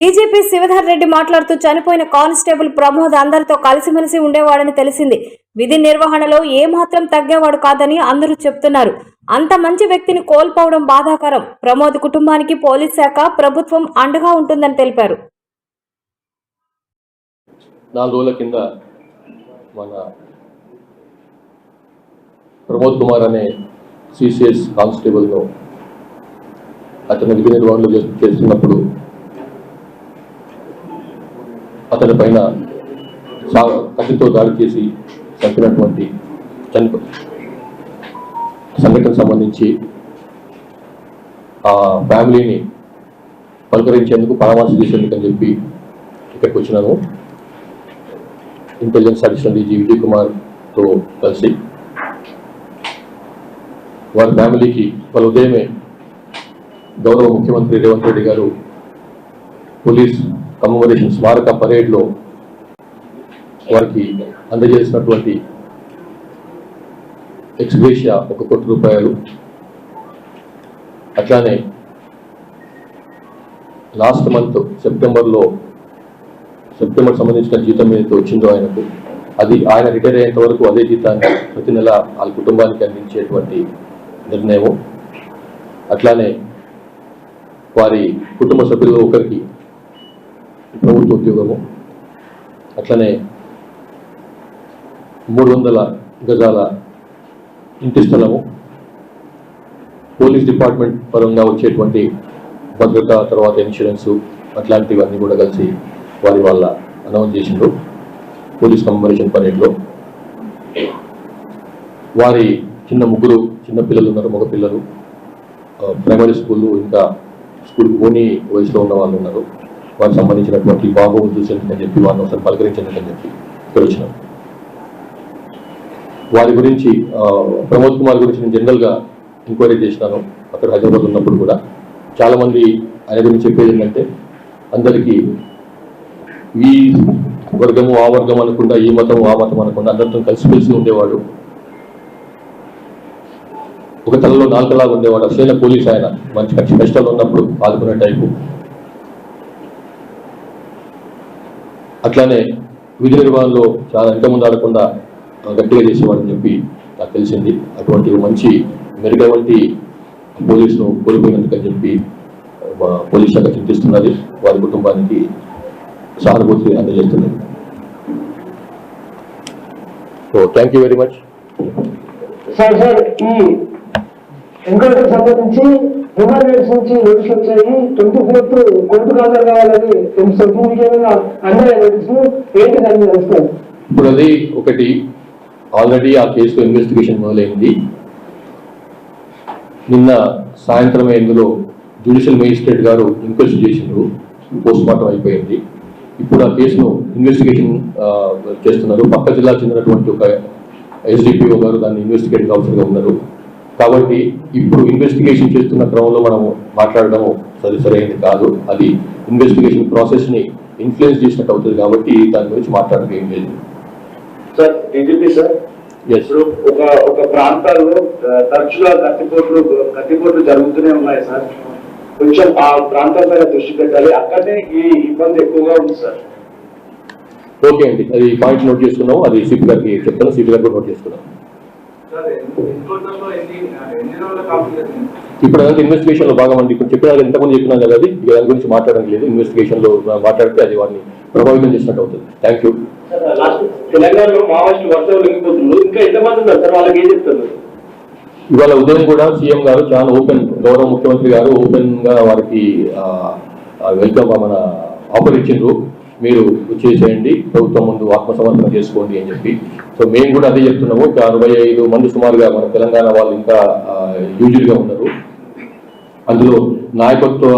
DGP Shivadhar Reddy మాట్లాడుతూ చనిపోయిన constable Pramod అందరితో కలిసిమెలిసి ఉండేవాడని తెలిసింది. విధి నిర్వహణలో ఏమాత్రం తగ్గేవాడు కాదని అందరూ చెప్తున్నారు. అంత మంచి వ్యక్తిని కోల్పోవడం బాధాకరం. ప్రమోద్ కుటుంబానికి పోలీస్ శాఖ ప్రభుత్వం అండగా ఉంటుందని తెలిపారు. నాలుగు రోజుల కింద మన ప్రమోద్ కుమార్ అనే సిసిఎస్ కానిస్టేబుల్ను అతను విధి నిర్వహణలో చేస్తున్నప్పుడు అతని పైన కత్తితో దాడి చేసి చంపినటువంటి చనిపో సంఘటన సంబంధించి ఆ ఫ్యామిలీని పలకరించేందుకు పరామర్శ చేసేందుకు అని చెప్పి ఇక్కడికి వచ్చినాను ఇంటెలిజెన్స్ అడిషనల్ డీజీ విజయ్ కుమార్తో కలిసి వారి ఫ్యామిలీకి వాళ్ళ ఉదయమే గౌరవ ముఖ్యమంత్రి రేవంత్ రెడ్డి గారు పోలీస్ కమమరేషన్ స్మారక పరేడ్లో వారికి అందజేసినటువంటి ఎక్స్గ్రేషియా ఒక కోటి రూపాయలు. అట్లానే లాస్ట్ మంత్ సెప్టెంబర్లో సెప్టెంబర్ సంబంధించిన జీతం ఏదైతే వచ్చిందో ఆయనకు అది ఆయన రిటైర్ అయ్యేంత వరకు అదే జీతాన్ని ప్రతి నెల వాళ్ళ కుటుంబానికి అందించేటువంటి నిర్ణయం అట్లానే వారి కుటుంబ సభ్యుల్లో ఒకరికి ప్రభుత్వ ఉద్యోగము అట్లనే మూడు వందల గజాల ఇంటి స్థలము. పోలీస్ డిపార్ట్మెంట్ పరంగా వచ్చేటువంటి భద్రత తర్వాత ఇన్సూరెన్సు అట్లాంటివన్నీ కూడా కలిసి వారి వాళ్ళ అనౌన్స్ చేసిండ్రు. పోలీస్ కమమరేషన్ పరేడ్లో. వారి చిన్న ముగ్గురు చిన్న పిల్లలు ఉన్నారు మగ పిల్లలు. ప్రైమరీ స్కూల్ ఇంకా స్కూల్కి పోని వయసులో ఉన్న వాళ్ళు ఉన్నారు. వారికి సంబంధించినటువంటి బాబు చూసేందుకు అని చెప్పి వారిని ఒకసారి పలకరించేందుకు అని చెప్పి పిలిచినాం వారి గురించి ప్రమోద్ కుమార్ గురించి నేను జనరల్గా ఎంక్వైరీ చేసినాను. అక్కడ హైదరాబాద్ ఉన్నప్పుడు కూడా చాలామంది ఆయన గురించి చెప్పేది ఏంటంటే అందరికీ ఈ వర్గము ఆ వర్గం అనకుండా ఈ మతం ఆ మతం అనకుండా అందరితో కలిసిమెలిసి ఉండేవాడు. ఒక తలలో నాలుకలాగా ఉండేవాడు. అసలైన పోలీస్ ఆయన. మంచి కష్టాలు ఉన్నప్పుడు ఆదుకునే టైపు. అట్లానే విధి నిర్వహణలో చాలా ఎంతమంది ఆడకుండా గట్టిగా చేసేవాడని చెప్పి నాకు తెలిసింది. అటువంటి మంచి మెరుగవంటి పోలీసును కోల్పోయినందుకని చెప్పి పోలీస్ శాఖ చింతిస్తున్నది. వారి కుటుంబానికి సహానుభూతి అందజేస్తున్నది. So thank you very much sir sir ఈ ఎంక్వైరీ సంబంధించి హ్యూమన్ నుంచి నోటీస్ వచ్చాయి ట్వంటీ ఫోర్త్ కోర్టు హాజరు కావాలని తెలుసు మీకు ఏమైనా అన్యాయ నోటీసులు ఏంటి దాన్ని మీద ఇప్పుడు అది ఒకటి. ఆల్రెడీ ఆ కేసులో ఇన్వెస్టిగేషన్ మొదలైంది. నిన్న సాయంత్రం ఇందులో జ్యుడిషియల్ మేజిస్ట్రేట్ గారు ఇంక్వెస్ట్ చేసినారు పోస్ట్ మార్టం అయిపోయింది. ఇప్పుడు ఆ కేసును ఇన్వెస్టిగేషన్ చేస్తున్నారు. పక్క జిల్లా చెందినటువంటి ఒక ఎస్డిపిఓ గారు దాన్ని ఇన్వెస్టిగేటింగ్ ఆఫీసర్గా ఉన్నారు. కాబట్టి ఇప్పుడు ఇన్వెస్టిగేషన్ చేస్తున్న క్రమంలో మనం మాట్లాడడం సరి సరైనది కాదు. అది ఇన్వెస్టిగేషన్ ప్రాసెస్ని ఇన్ఫ్లుయెన్స్ చేసినట్టు అవుతుంది కాబట్టి దాని గురించి మాట్లాడడం ఏం లేదు. Sir DGP sir. ఇప్పుడు ఒక ఒక ప్రాంతాల్లో తరచుగా కత్తిపోట్లు కత్తిపోట్లు జరుగుతూనే ఉన్నాయి సార్. కొంచెం ఆ ప్రాంతం పైన దృష్టి పెట్టాలి. అక్కడనే ఈ ఇబ్బంది ఎక్కువగా ఉంది సార్. ఓకే అండి. అది పాయింట్ నోట్ చేసుకున్నాం అది సిపి గారికి చెప్తాను. సిపి గారు కూడా నోట్ చేసుకున్నాం ఇప్పుడు అదంతా ఇన్వెస్టిగేషన్లో భాగం అండి. ఇప్పుడు చెప్పిన ఎంతమంది చెప్పినాం కదా అది. దాని గురించి మాట్లాడడం లేదు. ఇన్వెస్టిగేషన్లో మాట్లాడితే అది వారిని ప్రభావితం చేసినట్టు అవుతుంది. థ్యాంక్ యూ లాస్ట్ తెలంగాణలో మావోయిస్టులు వర్షాలు లొంగిపోతున్నారు ఇంకా ఎంతమంది ఉన్నారు సార్? వాళ్ళకి ఏం చెప్తారు? ఇవాళ ఉదయం కూడా సీఎం గారు చాలా ఓపెన్ గౌరవ ముఖ్యమంత్రి గారు ఓపెన్గా వారికి వెల్కమ్ మన ఆఫర్ ఇచ్చిండ్రు. మీరు చేసేయండి ప్రభుత్వం ముందు ఆత్మసమర్పణ చేసుకోండి అని చెప్పి. సో మేము కూడా అదే చెప్తున్నాము. ఇంకా అరవై ఐదు మంది సుమారుగా మన తెలంగాణ వాళ్ళు ఇంకా యూజువల్గా ఉన్నారు. అందులో నాయకత్వ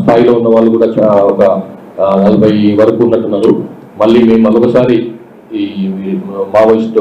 స్థాయిలో ఉన్న వాళ్ళు కూడా ఒక నలభై వరకు ఉన్నట్టున్నారు. మళ్ళీ మేము మరొకసారి ఈ మావోయిస్ట్